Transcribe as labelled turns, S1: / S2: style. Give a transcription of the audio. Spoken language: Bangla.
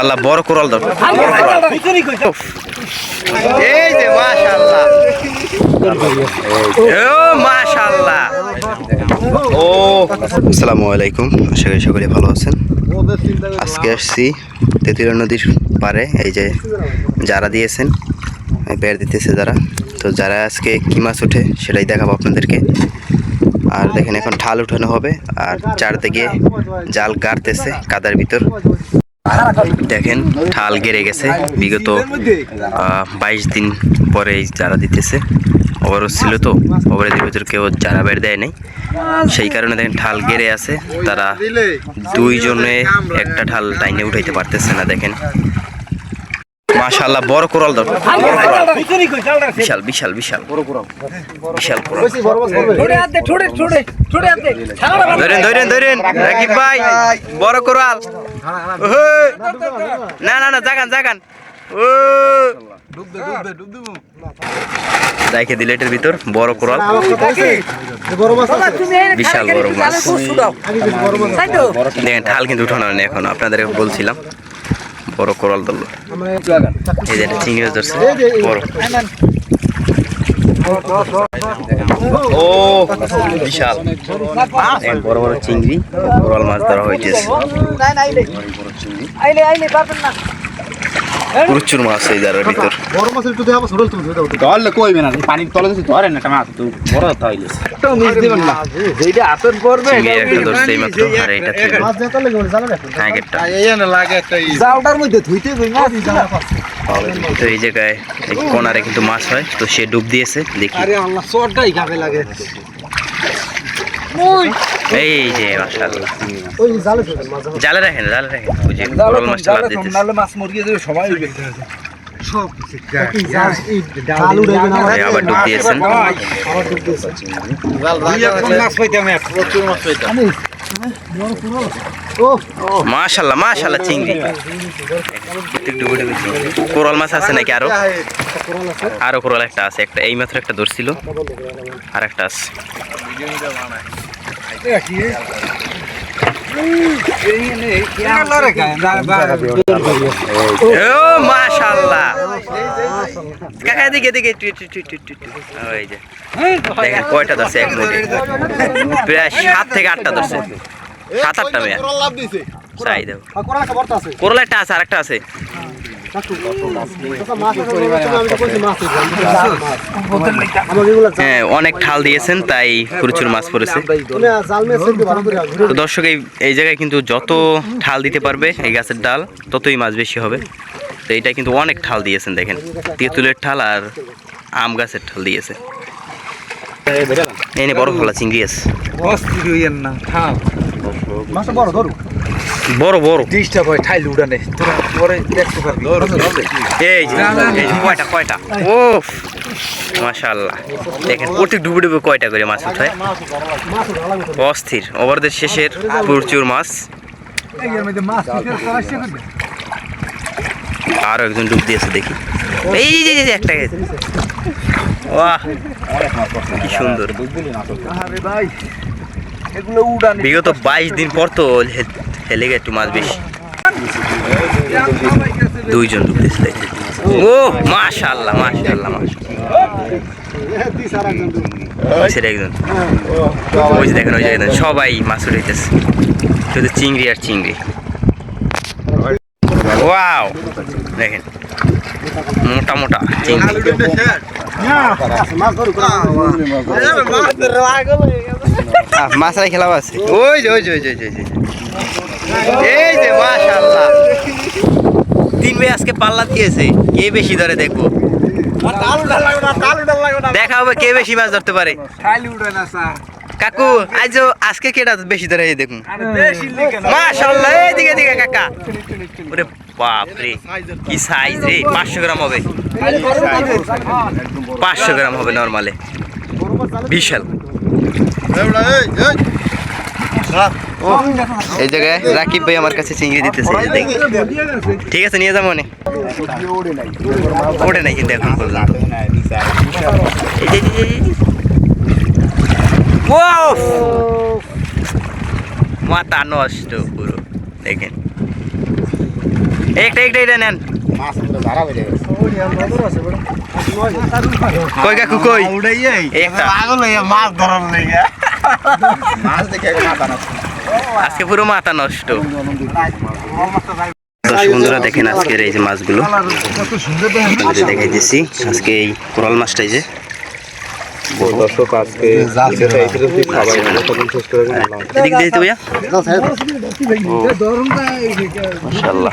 S1: আল্লাহ বড় কোরাল দাও এই যে মাশাআল্লাহ। ও মাশাআল্লাহ। ও, আসসালামু আলাইকুম। আশা করি সকলে ভালো আছেন। আজকে আসছি তেতুলা নদীর পারে এই যে যারা দিয়েছেন বের দিতেছে যারা। তো যারা আজকে কি মাছ ওঠে সেটাই দেখাবো আপনাদেরকে। আর দেখেন এখন ঠাল উঠানো হবে, আর চারদিকে জাল গাড়তেছে কাদার ভিতর। দেখেন ঠাল গেড়ে গেছে। বিগত বাইশ দিন পরে চারা দিতেছে। ওভারও ছিল তো ওভারে দুই বছর কেউ চারা বের দেয় নাই। সেই কারণে দেখেন ঠাল গেড়ে আছে। তারা দুইজনে একটা ঠাল টাইনে উঠাইতে পারতেছে না, দেখেন। মাশাল্লাহ বড় কোরাল কোরাল। বিশাল বিশাল বিশাল। বিশাল ধরেন ধরেন ধরেন। রাকিব ভাই, বড় কোরাল। না না না জাগান জাগান। ও! রাইখে দিলে এটার ভিতর বড় কোরাল। বিশাল বড় মাছ। দেখেন ঠাল কিন্তু উঠানো হয়নি এখন আপনাদের বলছিলাম। বড় কোরাল দল এই যে চিংড়ি ধরছে। বড়। ও বিশাল। বড় বড় চিংড়ি বড় মাছ ধরা হইতেছে প্রচুর মাছ এই জারের ভিতর।
S2: বড় মাছের একটু দেখাবো ছোট তুমি দাও
S3: ধরলে কইবে না পানির তলে যদি ধরেন না মাছ তো বড় কথা হইলে।
S2: একটু মিস দিবেন না।
S3: যেটা আসর পড়বে
S1: একটা ধরছে এই মাত্র আর এটা ছিল
S2: মাছ দেখতে লাগে জানা দেখো
S1: আগেরটা
S2: জালটার মধ্যে ধুইতে কই মাছ জানা পাচ্ছে।
S1: তো এই জায়গায় এই কোনারে কিন্তু মাছ হয় তো সে ডুব দিয়েছে দেখি।
S2: আরে আল্লাহ চটটাই গাবে লাগে।
S1: এই যে মাশাআল্লাহ।
S2: ওই জালে
S1: জালে রাখেন জালে রাখেন। ওই যে কোরাল মাছটা লাভ দিতেছে।
S3: নালে মাছ সবাই হইবে
S2: সব কি জাল এই ডাল উড়াইবে না
S1: আবার ডুব দিয়েছেন।
S2: আবার ডুব দিয়েছে
S3: মাছ পাইতাম এক প্রচুর মাছ পাইতাম।
S2: বড় পুরো। ও।
S1: মাশাআল্লাহ মাশাআল্লাহ চিংড়ি। একটু ডুবে ডুবে চিংড়ি। কোরাল মাছ আছে নাকি আরও? আরও কোরাল একটা আছে একটা এই মাত্র একটা ধরছিল। আর একটা আছে। দেখেন কয়টা ধরছে এক মুঠে সাত থেকে আটটা সাত আটটা কোরাল একটা আছে আর একটা আছে হ্যাঁ অনেক ঠাল দিয়েছেন তাই প্রচুর মাছ পড়েছে। তো দর্শক এই এই জায়গায় কিন্তু যত ঠাল দিতে পারবে এই গাছের ডাল ততই মাছ বেশি হবে। তো এইটা কিন্তু অনেক ঠাল দিয়েছেন দেখেন। তেঁতুলের ঠাল আর আম গাছের ঠাল দিয়েছে। এই নে বড় ফলা চিংড়ি আছে।
S3: না
S2: বড়
S1: বড়।
S3: ডিস্টার্ব হয় ঠাইলে উড়ানে তোরা পরে দেখতে পারবি
S1: এই কয়টা কয়টা? ও মাশাআল্লাহ। দেখেন প্রতি ডুবে ডুবে কয়টা করে মাছ উঠায়?
S2: লাগে
S1: অস্থির। ওভারদের শেষের প্রচুর মাছ। আরও একজন ডুব দিয়েছে দেখি। এই যে একটা গেছে। বাহ কি সুন্দর। বিগত বাইশ দিন পর তো হেলে একটু মাছ বেশি। দুইজন। ও মাশাল্লাহ মাশাল্লাহ মাশাল্লাহ একজন। ওই দেখেন, ওই যে সবাই মাছ উঠাইতেছে। শুধু চিংড়ি আর চিংড়ি। ওয়াও, দেখেন। মোটা মোটা
S2: মাছ
S1: মাছরাই খেলাও আছে। ওই ওই ওই ওই। এই যে মাশাআল্লাহ। তিন ভাই আজকে পাল্লা দিয়েছে, কে বেশি ধরে দেখব? দেখা হবে কে বেশি মাছ ধরতে পারে। কাকু আজ আজকে কেটা বেশি ধরে দেখুন। মাশাআল্লাহ, এই দিকে কাকা। ওরে বাপ কি সাইজ রে, পাঁচশো গ্রাম হবে। পাঁচশো গ্রাম হবে নর্মালে বিশাল। এই জায়গায় রাকিব ভাই আমার কাছে চিংড়ি দিতেছে দেখি। ঠিক আছে নিয়ে যাব নে। ওঠে নাই কিন্তু এখন পর্যন্ত! মাথা নষ্ট পুরো দেখেন। একটা একটা এটা নেন।
S2: মাছ
S1: কই কাকু কই? এই
S2: মাছ দেখে এখন মাথা নষ্ট।
S1: আজকে পুরো মাথা নষ্ট। দর্শক বন্ধুরা দেখেন আজকের এই যে মাছগুলো। আপনাদের দেখাই দিচ্ছি আজকে এই কোরাল মাছটাই যে
S3: দর্শক আজকে
S1: এদিক দিয়ে তো ভাইয়া। মাশাআল্লাহ।